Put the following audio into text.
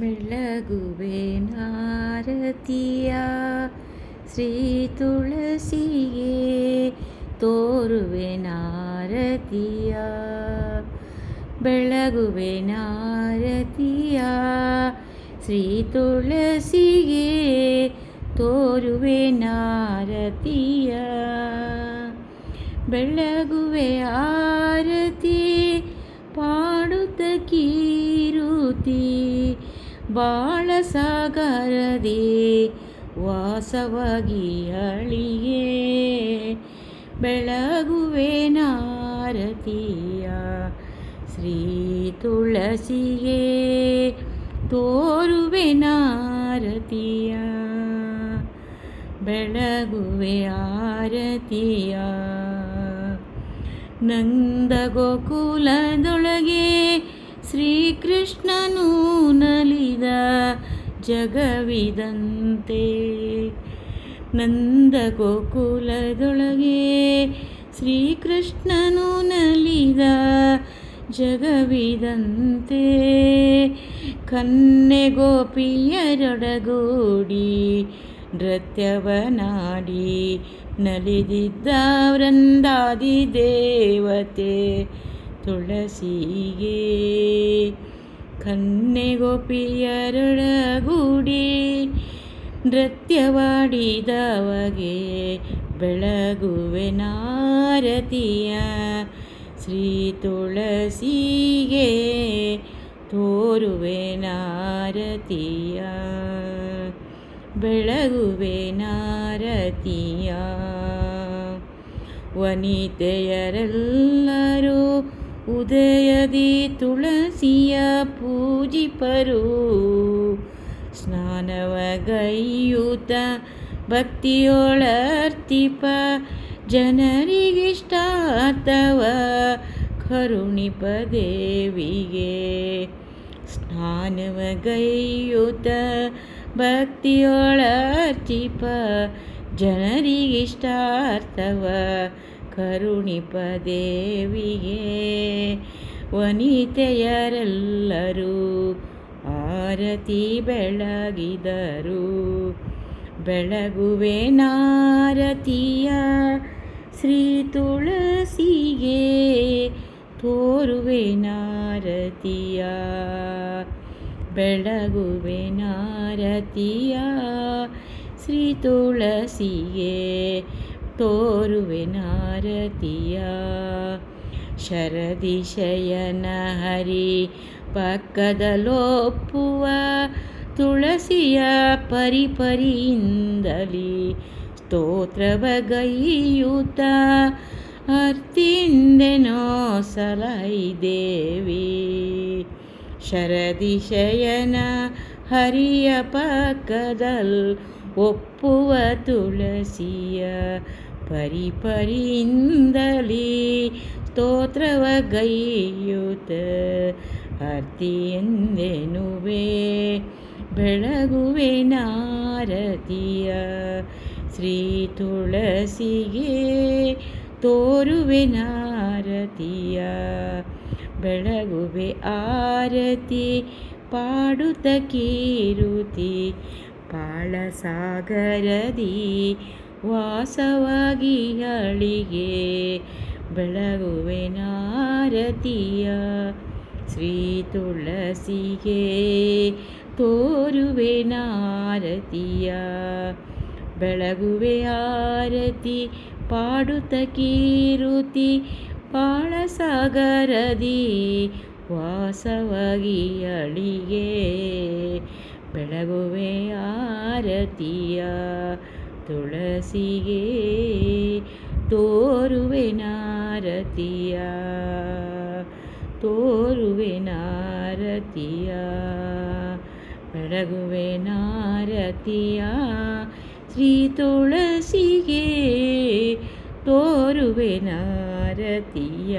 ಬೆಳಗುವೆ ನಾರತಿಯ, ಶ್ರೀ ತುಳಸಿಗೆ ತೋರುವೆ ನಾರತಿಯ. ಬೆಳಗುವೆ ನಾರತಿಯ, ಶ್ರೀ ತುಳಸಿಗೆ ತೋರುವೆ ನಾರತಿಯ. ಬೆಳಗುವೆ ಆರತಿ, ಪಾಡುತ್ತ ಕೀರುತಿ. ಬಾಳ ಸಾಗರದಿ ವಾಸವಾಗಿ ಅಳಿಯೇ ಬೆಳಗುವೆ ನಾರತಿಯ ಶ್ರೀ ತುಳಸಿಯೇ ತೋರುವೆ ನಾರತಿಯ ಬೆಳಗುವೆ ಆರತಿಯ. ನಂದ ಗೋಕುಲದೊಳಗೆ ಶ್ರೀಕೃಷ್ಣನು ನಲಿದ ಜಗವಿದಂತೆ. ನಂದ ಗೋಕುಲದೊಳಗೆ ಶ್ರೀಕೃಷ್ಣನು ನಲಿದ ಜಗವಿದಂತೆ. ಕನ್ನೆ ಗೋಪಿಯರೊಡಗೂಡಿ ನೃತ್ಯವನಾಡಿ ನಲಿದಿದ್ದ ವೃಂದಾದಿ ದೇವತೆ. ತುಳಸಿಗೆ ಕನ್ನೆಗೊಪಿಯರೊಳಗೂಡಿ ನೃತ್ಯವಾಡಿದವಗೆ ಬೆಳಗುವೆ ನಾರತಿಯ ಶ್ರೀ ತುಳಸಿಗೆ ತೋರುವೆ ನಾರತಿಯ ಬೆಳಗುವೆ ನಾರತಿಯ ವನಿತೆಯರೆಲ್ಲರೂ ಉದಯದಿ ತುಳಸಿಯ ಪೂಜಿಪರು. ಸ್ನಾನವಗೈಯುತ ಭಕ್ತಿಯೊಳರ್ತಿಪ ಜನರಿಗಿಷ್ಟಾತವ ಕರುಣಿಪ ದೇವಿಗೆ. ಸ್ನಾನವಗೈಯುತ ಭಕ್ತಿಯೊಳರ್ಚಿಪ ಜನರಿಗಿಷ್ಟಾರ್ಥವ ಕರುಣಿಪ ದೇವಿಗೆ ವನಿತೆಯರೆಲ್ಲರೂ ಆರತಿ ಬೆಳಗಿದರು. ಬೆಳಗುವೆ ನಾರತಿಯ ಶ್ರೀ ತುಳಸಿಗೆ ತೋರುವೆ ನಾರತಿಯ. ಬೆಳಗುವೆ ನಾರತಿಯ ಶ್ರೀ ತುಳಸಿಗೆ ತೋರುವೆ ನಾರತಿಯ. ಶರದಿ ಶಯನ ಹರಿ ಪಕ್ಕದಲೊಪ್ಪುವ ತುಳಸಿಯ ಪರಿಪರಿಯಿಂದಲಿ. ಸ್ತೋತ್ರವಗೈಯುತ ಅರ್ತಿಂದೆನೋ ಸಲೈ ದೇವಿ. ಶರದಿ ಶಯನ ಹರಿಯ ಪಕ್ಕದಲ್ ಒಪ್ಪುವ ತುಳಸಿಯ ಪರಿಪರಿಯಿಂದಲಿ ಸ್ತೋತ್ರವಗೈಯುತ ಅರ್ತಿ ಎಂದೆನುವೆ, ಬೆಳಗುವೆ ನಾರತಿಯ ಶ್ರೀ ತುಳಸಿಗೆ ತೋರುವೆ ನಾರತಿಯ, ಬೆಳಗುವೆ ಆರತಿ ಪಾಡುತ್ತ ಕೀರುತಿ, ಪಾಳಸಾಗರದಿ ವಾಸವಾಗಿ ಅಳಿಗೆ ಬೆಳಗುವೆ ನಾರತಿಯ. ಶ್ರೀ ತುಳಸಿಗೆ ತೋರುವೆ ನಾರತಿಯ. ಬೆಳಗುವೆ ಆರತಿ ಪಾಡುತ್ತ ಕೀರುತಿ ಪಾಳಸಾಗರದಿ ವಾಸವಾಗಿ ಅಳಿಗೆ ಬೆಳಗುವೆ ಆರತಿಯ. ತುಳಸಿಗೆ ತೋರುವೆ ನಾರತಿಯ ತೋರುವೆ ನಾರತಿಯ ಬೆಳಗುವೆ ನಾರತಿಯ ಶ್ರೀ ತುಳಸಿಗೆ ತೋರುವೆ ನಾರತಿಯ